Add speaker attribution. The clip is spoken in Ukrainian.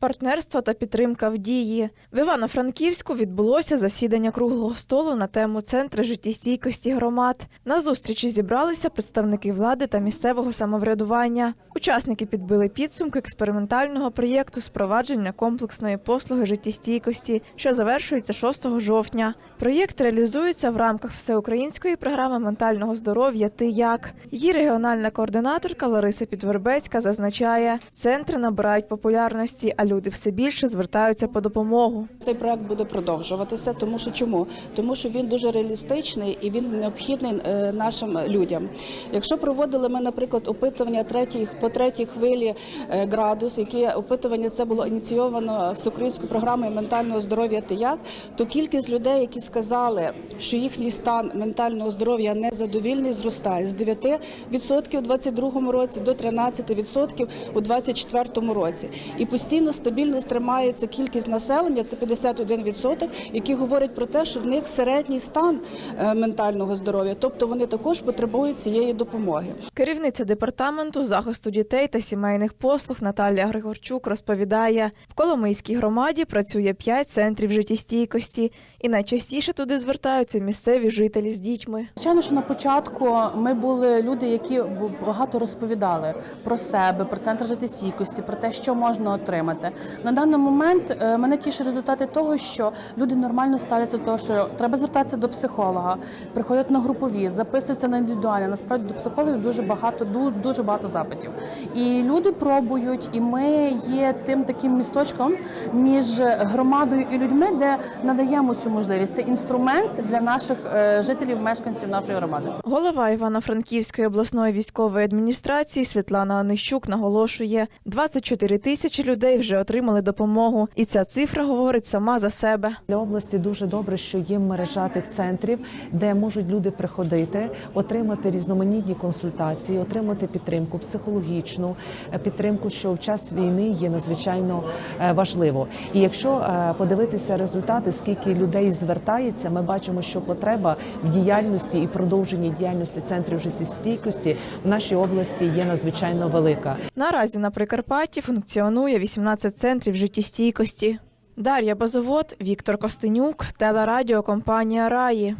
Speaker 1: Партнерство та підтримка в дії в Івано-Франківську відбулося засідання круглого столу на тему центри життєстійкості громад. На зустрічі зібралися представники влади та місцевого самоврядування. Учасники підбили підсумки експериментального проєкту спровадження комплексної послуги життєстійкості, що завершується 6 жовтня. Проєкт реалізується в рамках всеукраїнської програми ментального здоров'я Ти як її регіональна координаторка Лариса Підвербецька зазначає, центри набирають популярності, люди все більше звертаються по допомогу.
Speaker 2: Цей проект буде продовжуватися, тому що чому? Тому що він дуже реалістичний і він необхідний е, нашим людям. Якщо проводили ми, наприклад, опитування третій, по третій хвилі е, градус, яке опитування це було ініційовано всеукраїнською програмою ментального здоров'я «Ти як», то кількість людей, які сказали, що їхній стан ментального здоров'я незадовільний, зростає з 9% у 2022 році до 13% у 2024 році. І постійно стабільно тримається кількість населення, це 51%, які говорять про те, що в них середній стан е, ментального здоров'я, тобто вони також потребують цієї допомоги.
Speaker 1: Керівниця департаменту захисту дітей та сімейних послуг Наталія Григорчук розповідає, в Коломийській громаді працює 5 центрів життєстійкості, і найчастіше туди звертаються місцеві жителі з дітьми.
Speaker 3: Звичайно, що на початку ми були люди, які багато розповідали про себе, про центр життєстійкості, про те, що можна отримати. На даний момент е, мене тішить результати того, що люди нормально ставляться до того, що треба звертатися до психолога, приходять на групові, записуються на індивідуальне. Насправді до психологів дуже багато, дуже багато запитів. І люди пробують, і ми є тим таким місточком між громадою і людьми, де надаємо цю можливість. Це інструмент для наших е, жителів, мешканців нашої громади.
Speaker 1: Голова Івано-Франківської обласної військової адміністрації Світлана Онищук наголошує, 24 тисячі людей вже отримали допомогу, і ця цифра говорить сама за себе.
Speaker 4: Для області дуже добре, що є мережа тих центрів, де можуть люди приходити, отримати різноманітні консультації, отримати підтримку психологічну е, підтримку, що в час війни є надзвичайно е, важливо. І якщо е, подивитися результати, скільки людей звертається, ми бачимо, що потреба в діяльності і продовженні діяльності центрів життєстійкості в нашій області є надзвичайно велика.
Speaker 1: Наразі на Прикарпатті функціонує 18 центрів життєстійкості. Дар'я Базовод, Віктор Костенюк, телерадіокомпанія Раї.